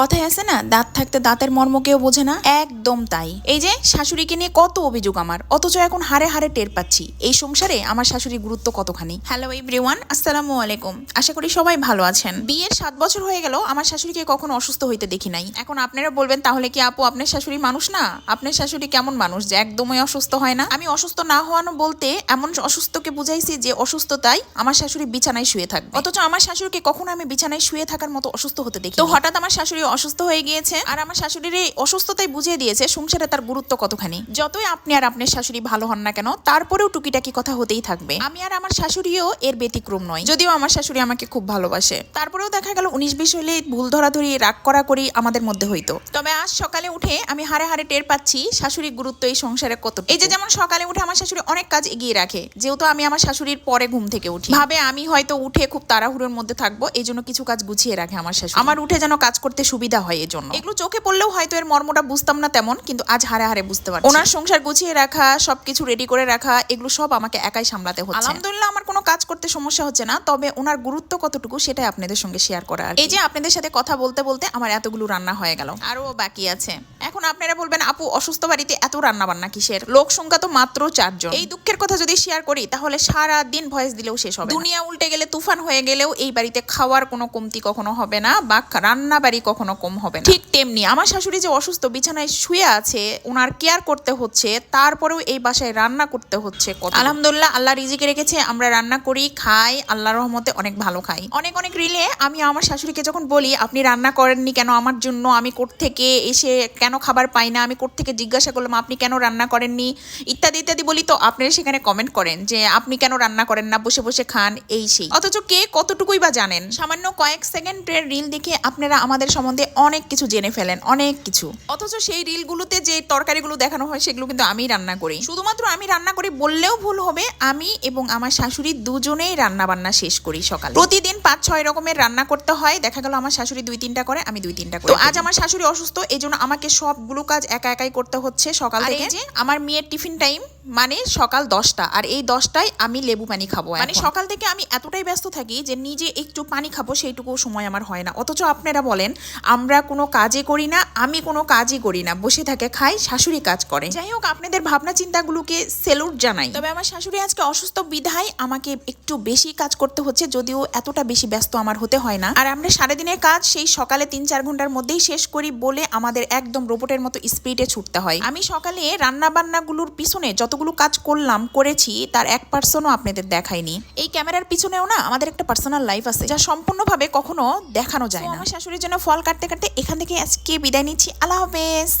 কথায় আছে না দাঁত থাকতে দাঁতের মর্ম কেউ বোঝে না? একদম তাই। এই যে শাশুড়িকে নিয়ে কত অভিযোগ আমার অথচ এখন হারে হারে টের পাচ্ছি। এই সংসারে আমার শাশুড়ির গুরুত্ব কতখানি? হ্যালো এভরিওয়ান আসসালামু আলাইকুম। আশা করি সবাই ভালো আছেন। বিয়ের সাত বছর হয়ে গেল আমার শাশুড়িকে কখনো অসুস্থ হইতে দেখি নাই। এখন আপনারা বলবেন তাহলে কি আপু আপনার শাশুড়ি মানুষ না? আপনার শাশুড়ি কেমন মানুষ যে একদমই অসুস্থ হয় না? আমি অসুস্থ না হওয়ানো বলতে এমন অসুস্থকে বুঝাইছি যে অসুস্থতাই আমার শাশুড়ি বিছানায় শুয়ে থাকবে। অথচ আমার শাশুড়িকে কখনো আমি বিছানায় শুয়ে থাকার মতো অসুস্থ হতে দেখি তো হঠাৎ আমার শাশুড়ি অসুস্থ হয়ে গিয়েছে আর আমার শাশুড়ির এই অসুস্থতাই বুঝিয়ে দিয়েছে সংসারে তার গুরুত্ব কতখানি। যতই আপনি আর আপনার শাশুড়ি ভালো হন না কেন, তারপরেও টুকিটাকি কথা হতেই থাকবে। আমি আর আমার শাশুড়িও এর ব্যতিক্রম নয়। যদিও আমার শাশুড়ি আমাকে খুব ভালোবাসে। তারপরেও দেখা গেল উনিশ বিশ হলে ভুল ধরাধরি, রাগ করা করি আমাদের মধ্যে হইতো। তবে আজ সকালে উঠে আমি হারে হারে টের পাচ্ছি শাশুড়ির গুরুত্ব এই সংসারে কত এই যে যেমন সকালে উঠে আমার শাশুড়ি অনেক কাজ এগিয়ে রাখে, যেহেতু আমি আমার শাশুড়ির পরে ঘুম থেকে উঠি। ভাবে আমি হয়তো উঠে খুব তাড়াহুড়োর মধ্যে থাকব এই জন্য কিছু কাজ গুছিয়ে রাখে আমার শাশুড়ি। আমার উঠে যেন কাজ করতে সুবিধা হয় এই জন্য এগুলো চোখে পড়লেও হয়তো এর মর্মটা বুঝতাম না তেমন কিন্তু আজ হারে হারে বুঝতে পারছি। ওনার সংসার গুছিয়ে রাখা সবকিছু রেডি করে রাখা এগুলো সব আমাকে একাই সামলাতে হচ্ছে। আলহামদুলিল্লাহ আমার কোনো কাজ করতে সমস্যা হচ্ছে না তবে ওনার গুরুত্ব কতটুকু সেটাই আপনাদের সঙ্গে শেয়ার করা আর এই যে আপনাদের সাথে কথা বলতে বলতে আমার এতগুলো রান্না হয়ে গেল। আরও বাকি আছে। এখন আপনারা বলবেন আপু অসুস্থ বাড়িতে এত রান্না বান্না কিসের? লোক সংখ্যা তো মাত্র চারজন। এই দুঃখের কথা যদি শেয়ার করি তাহলে সারা দিন ভয়েস দিলেও শেষ হবে। দুনিয়া উল্টে গেলে তুফান হয়ে গেলেও এই বাড়িতে খাওয়ার কোনো কমতি কখনো হবে না বা রান্না বাড়ি কখনো কম হবে না। ঠিক তেমনি। আমার শাশুড়ি যে অসুস্থ বিছানায় শুয়ে আছে ওনার কেয়ার করতে হচ্ছে তারপরেও এই বাসায় রান্না করতে হচ্ছে কত আলহামদুলিল্লাহ আল্লাহ রিজিকে রেখেছে আমরা রান্না করি খাই আল্লাহর রহমতে অনেক ভালো খাই। অনেক অনেক রিলে আমি আমার শাশুড়িকে যখন বলি আপনি রান্না করেননি কেন? আমার জন্য আমি কোর্ট থেকে এসে কেন খাবার পাই না? আমি কোর্ট থেকে জিজ্ঞাসা করলাম আপনি কেন রান্না করেননি? ইত্যাদি ইত্যাদি বলি তো আপনারা সেখানে কমেন্ট করেন যে আপনি কেন রান্না করেন না? বসে বসে খান। এই সেই। অথচ কে কতটুকুই বা জানেন? সামান্য কয়েক সেকেন্ডের রিল দেখে আপনারা আমাদের সম্বন্ধে অনেক কিছু জেনে ফেলেন, অনেক কিছু। অথচ সেই রিলগুলোতে যে তরকারিগুলো দেখানো হয়, সেগুলো কিন্তু আমি রান্না করি। শুধুমাত্র আমি রান্না করি বললেও ভুল হবে, আমি এবং আমার শাশুড়ি দুজনেই রান্না বান্না শেষ করি সকালে। প্রতিদিন পাঁচ ছয় রকমের রান্না করতে হয়। দেখা গেল আমার শাশুড়ি দুই তিনটা করে আমি দুই তিনটা করি। তো আজ আমার শাশুড়ি অসুস্থ এই জন্য আমাকে সবগুলো কাজ একা একাই করতে হচ্ছে সকাল থেকে। যে আমার মেয়ের টিফিন টাইম মানে সকাল দশটা আর এই দশটায় আমি লেবু পানি খাব মানে সকাল থেকে আমি এতটাই ব্যস্ত থাকি যে নিজে একটু পানি খাব সেইটুকু সময় আমার হয় না। অথচ আপনারা বলেন আমরা কোনো কাজে করি না আমি কোনো কাজই করি না। বসে থাকে খাই শাশুড়ি কাজ করে। যাই হোক আপনাদের ভাবনা চিন্তাগুলোকে সেলুট জানাই। তবে আমার শাশুড়ি আজকে অসুস্থ বিধায় আমাকে একটু বেশি কাজ করতে হচ্ছে যদিও এতটা বেশি ব্যস্ত আমার হতে হয় না। আর আমরা সারাদিনের কাজ সেই সকালে তিন চার ঘণ্টার মধ্যেই শেষ করি বলে আমাদের একদম রোবটের মতো স্পিডে ছুটতে হয়। আমি সকালে রান্না বান্নাগুলোর পিছনে যতগুলো কাজ করলাম করেছি তার এক পার্সনও আপনাদের দেখাইনি এই ক্যামেরার পিছনেও না আমাদের একটা পার্সোনাল লাইফ আছে যা সম্পূর্ণভাবে কখনো দেখানো যায় না। আমার শাশুড়ির জন্য ফল কাটতে কাটতে এখান থেকে আজকে বিদায় নিচ্ছি। আল্লাহ হাফেজ।